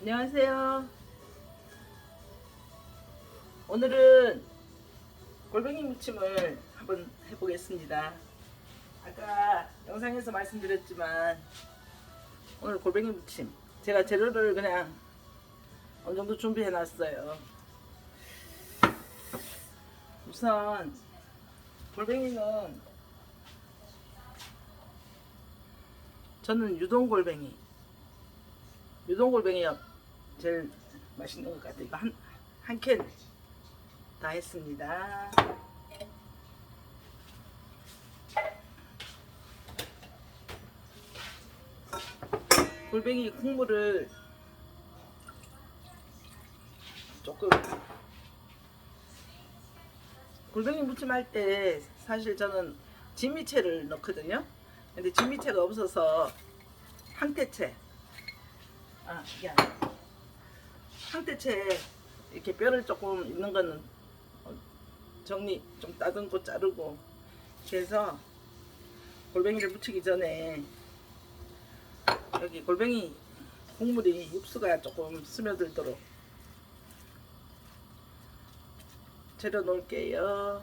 안녕하세요. 오늘은 골뱅이 무침을 한번 해보겠습니다. 아까 영상에서 말씀드렸지만 오늘 골뱅이 무침 제가 재료를 그냥 어느 정도 준비해 놨어요. 우선 골뱅이는 저는 유동 골뱅이 유동 골뱅이가 제일 맛있는 것 같아요. 이거 한 한 캔 다 했습니다. 골뱅이 국물을 조금 골뱅이 무침 할 때 사실 저는 진미채를 넣거든요. 근데 진미채가 없어서 황태채 아 이게. 황태채 이렇게 뼈를 조금 있는 거는 어, 정리 좀 따듬고 자르고 그래서 골뱅이를 무치기 전에 여기 골뱅이 국물이 육수가 조금 스며들도록 재려 놓을게요.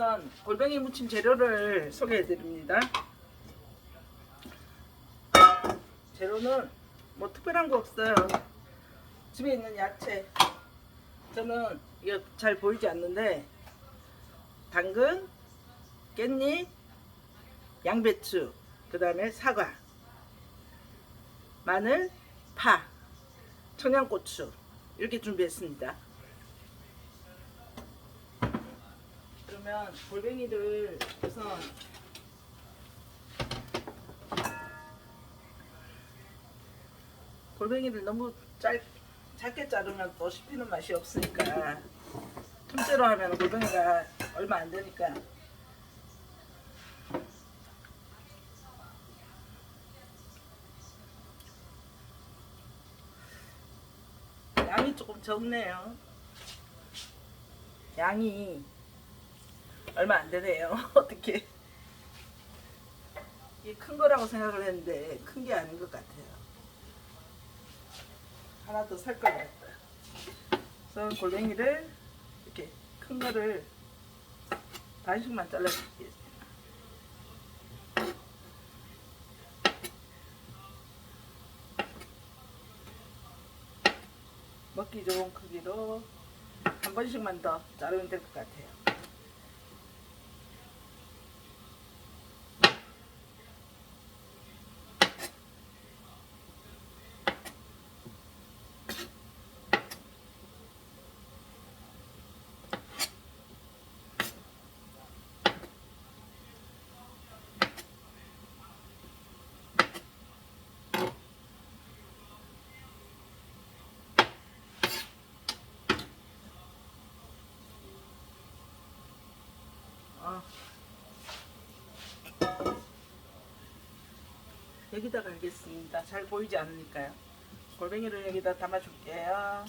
우선 골뱅이 무침 재료를 소개해 드립니다. 재료는 뭐 특별한 거 없어요. 집에 있는 야채. 저는 이거 잘 보이지 않는데 당근, 깻잎, 양배추, 그 다음에 사과, 마늘, 파, 청양고추 이렇게 준비했습니다. 그러면 골뱅이를 우선 골뱅이를 너무 짧, 작게 자르면 또 씹히는 맛이 없으니까 통째로 하면 골뱅이가 얼마 안 되니까 양이 조금 적네요. 양이 얼마 안 되네요. 어떻게? 이게 큰 거라고 생각을 했는데 큰 게 아닌 것 같아요. 하나 더살걸 그랬다. 그래서 골뱅이를 이렇게 큰 거를 반씩만 잘라줄게요. 먹기 좋은 크기로 한 번씩만 더 자르면 될 것 같아요. 아. 여기다가 하겠습니다. 잘 보이지 않으니까요. 골뱅이를 여기다 담아줄게요.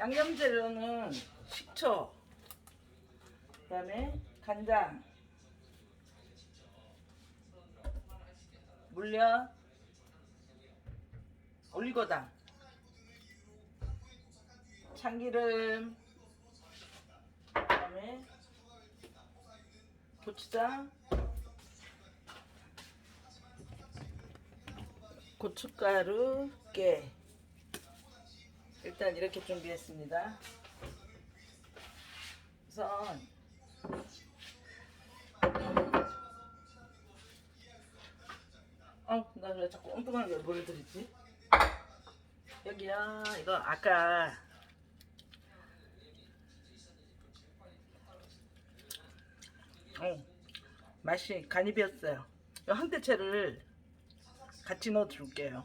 양념 재료는 식초, 그 다음에 간장, 물엿, 올리고당, 참기름, 그 다음에 고추장, 고춧가루, 깨. 일단 이렇게 준비했습니다. 우선 어, 나 왜 자꾸 엉뚱하게 뭘 드리지? 여기야, 이거 아까 어, 맛이 간이 비었어요. 이 한대채를 같이 넣어 줄게요.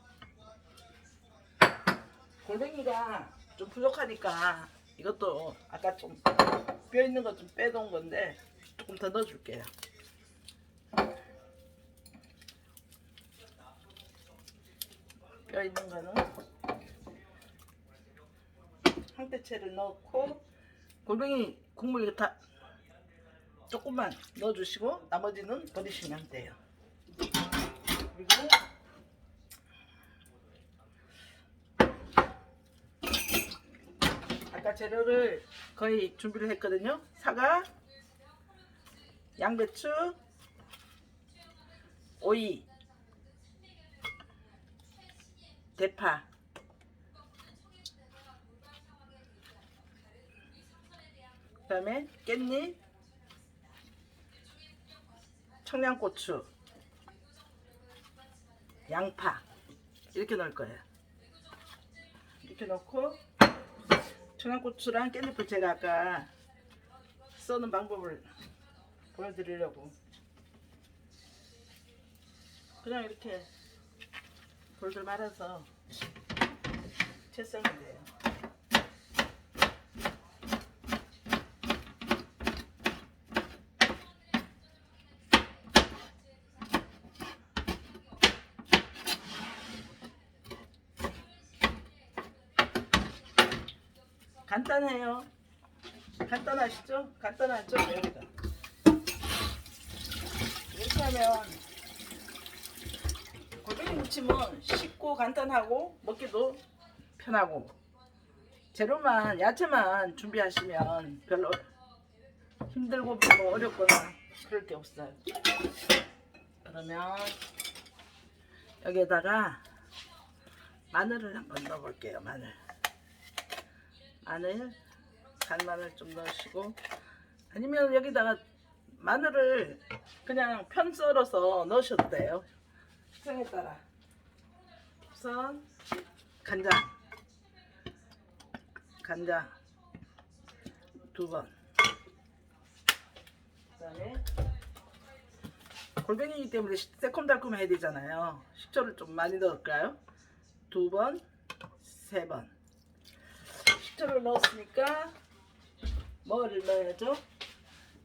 골뱅이가 좀 부족하니까 이것도 아까 좀 뼈 있는 거좀 빼놓은 건데 조금 더 넣어 줄게요. 뼈 있는 거는 한대채를 넣고 골뱅이 국물 다 조금만 넣어주시고 나머지는 버리시면 돼요. 그리고 재료를 거의 준비를 했거든요. 사과, 양배추, 오이, 대파, 그 다음에 깻잎, 청양고추, 양파 이렇게 넣을 거예요. 이렇게 넣고 청양고추랑 깻잎을 제가 아까 써는 방법을 보여드리려고 그냥 이렇게 돌돌 말아서 채 썰면 돼요. 간단해요. 간단하시죠? 간단하죠? 여기다. 이렇게 하면 골뱅이 무침은 쉽고 간단하고 먹기도 편하고 재료만 야채만 준비하시면 별로 힘들고 뭐 어렵거나 그럴 게 없어요. 그러면 여기에다가 마늘을 한번 넣어볼게요. 마늘. 마늘, 간마늘 좀 넣으시고 아니면 여기다가 마늘을 그냥 편 썰어서 넣으셔도 돼요. 취향에 따라. 우선 간장, 간장 두 번. 그다음에 골뱅이기 때문에 시- 새콤달콤해야 되잖아요. 식초를 좀 많이 넣을까요? 두 번, 세 번. 식초를 넣었으니까 뭐를 넣어야죠?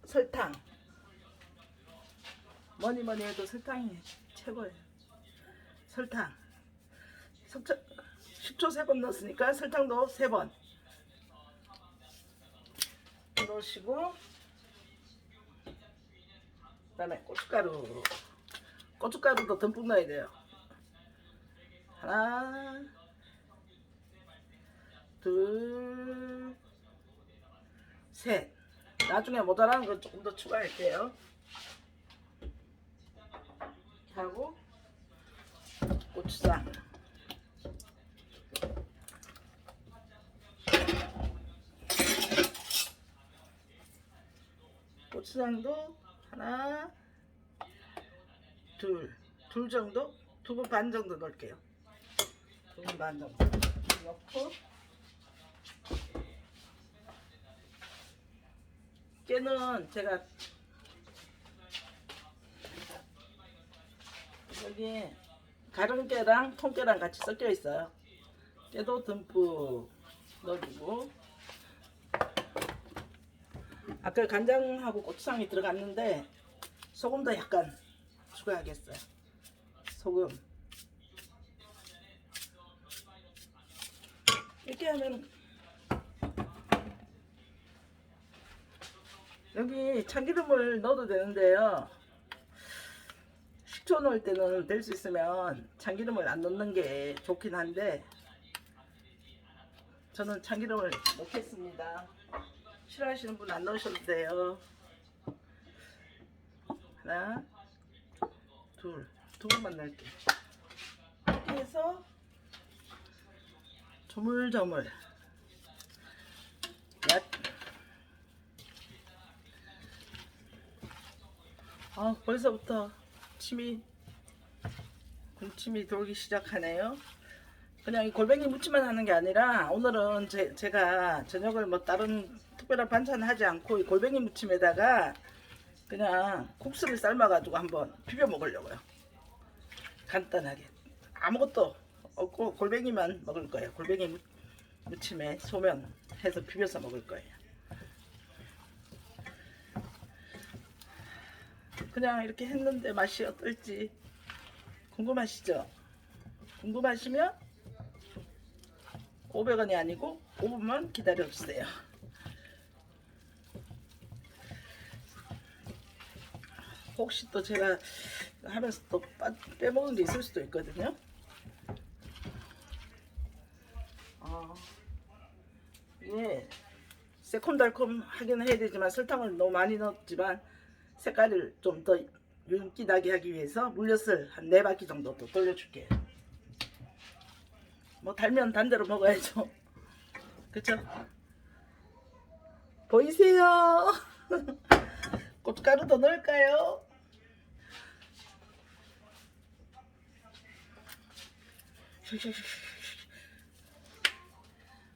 설탕. 뭐니 뭐니 해도 설탕이 최고예요. 설탕. 석차, 식초 세번 넣었으니까 설탕도 세 번. 넣으시고 그 다음에 고춧가루. 고춧가루도 듬뿍 넣어야 돼요. 하나, 둘, 셋. 나중에 모자라는 건 조금 더 추가할게요. 하고 고추장. 고추장도 하나, 둘, 둘 정도, 두분반 정도 넣을게요. 두분반 정도 넣고 깨는 제가 여기 가른 깨랑 통깨랑 같이 섞여 있어요. 깨도 듬뿍 넣어주고 아까 간장하고 고추장이 들어갔는데 소금도 약간 추가하겠어요. 소금 이렇게 하면 여기 참기름을 넣어도 되는데요. 식초 넣을 때는 될 수 있으면 참기름을 안 넣는 게 좋긴 한데 저는 참기름을 넣겠습니다. 싫어하시는 분 안 넣으셔도 돼요. 하나, 둘, 두 번만 넣을게요. 이렇게 조물조물 야. 아 벌써부터 침이 군침이 돌기 시작하네요 그냥 이 골뱅이 무침만 하는 게 아니라 오늘은 제, 제가 저녁을 뭐 다른 특별한 반찬 하지 않고 이 골뱅이 무침에다가 그냥 국수를 삶아가지고 한번 비벼 먹으려고요 간단하게 아무것도 없고 골뱅이만 먹을 거예요. 골뱅이 무- 무침에 소면 해서 비벼서 먹을 거예요. 그냥 이렇게 했는데 맛이 어떨지 궁금하시죠? 궁금하시면 500원이 아니고 5분만 기다려주세요. 혹시 또 제가 하면서 또 빠- 빼먹은 게 있을 수도 있거든요. 아, 이게 새콤달콤 하긴 해야 되지만 설탕을 너무 많이 넣었지만 색깔을 좀 더 윤기 나게 하기 위해서 물엿을 한네 바퀴 정도 또 돌려줄게요. 뭐 달면 단대로 먹어야죠. 그쵸? 보이세요? 고춧가루도 넣을까요?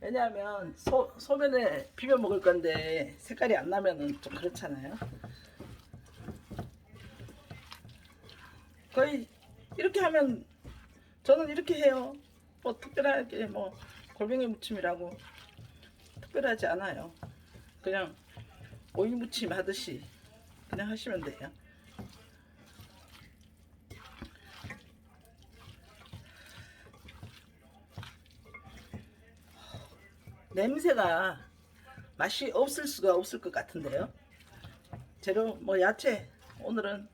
왜냐하면 소, 소면에 비벼 먹을 건데 색깔이 안 나면은 좀 그렇잖아요. 거의 이렇게 하면 저는 이렇게 해요. 뭐 특별하게 뭐 골뱅이 무침이라고 특별하지 않아요. 그냥 오이 무침 하듯이 그냥 하시면 돼요. 냄새가 맛이 없을 수가 없을 것 같은데요. 재료 뭐 야채 오늘은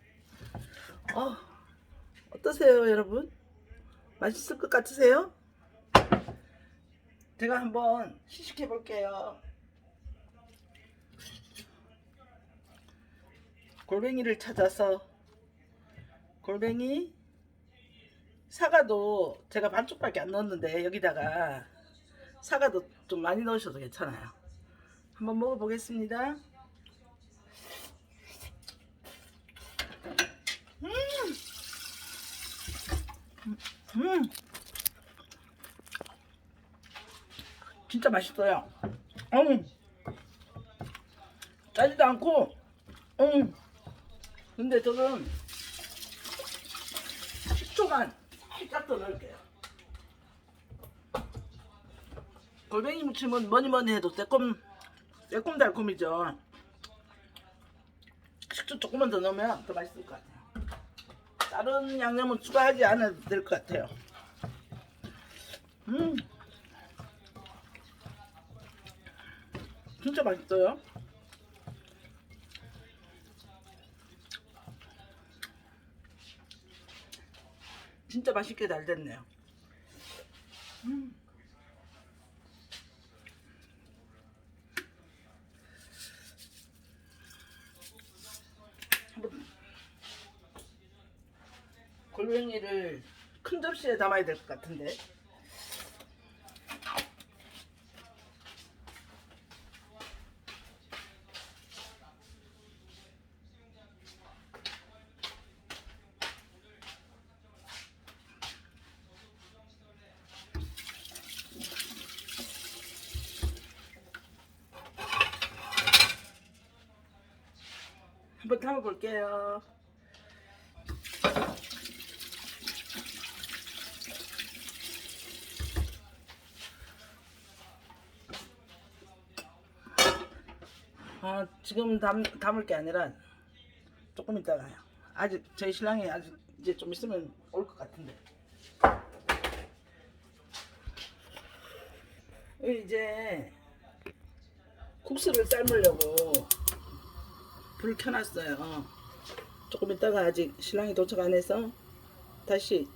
어 어떠세요 여러분? 맛있을 것 같으세요? 제가 한번 시식해 볼게요. 골뱅이를 찾아서 골뱅이 사과도 제가 반쪽밖에 안 넣었는데 여기다가 사과도 좀 많이 넣으셔도 괜찮아요. 한번 먹어보겠습니다. 음, 음, 진짜 맛있어요. 음, 짜지도 않고, 음, 근데 저는 식초만 살짝 더 넣을게요. 골뱅이 무침은 뭐니 뭐니 해도 새콤 새콤달콤이죠. 식초 조금만 더 넣으면 더 맛있을 것 같아요. 다른 양념은 추가하지 않아도 될 것 같아요. 음, 진짜 맛있어요. 진짜 맛있게 잘 됐네요. 음. 한번 골뱅이를 큰 접시에 담아야 될 것 같은데 한번 담아볼게요. 아, 지금 담, 담을 게 아니라 조금 있다가요. 아직 저희 신랑이 아직 이제 좀 있으면 올 것 같은데. 이제 국수를 삶으려고 불 켜놨어요. 조금 있다가 아직 신랑이 도착 안 해서 다시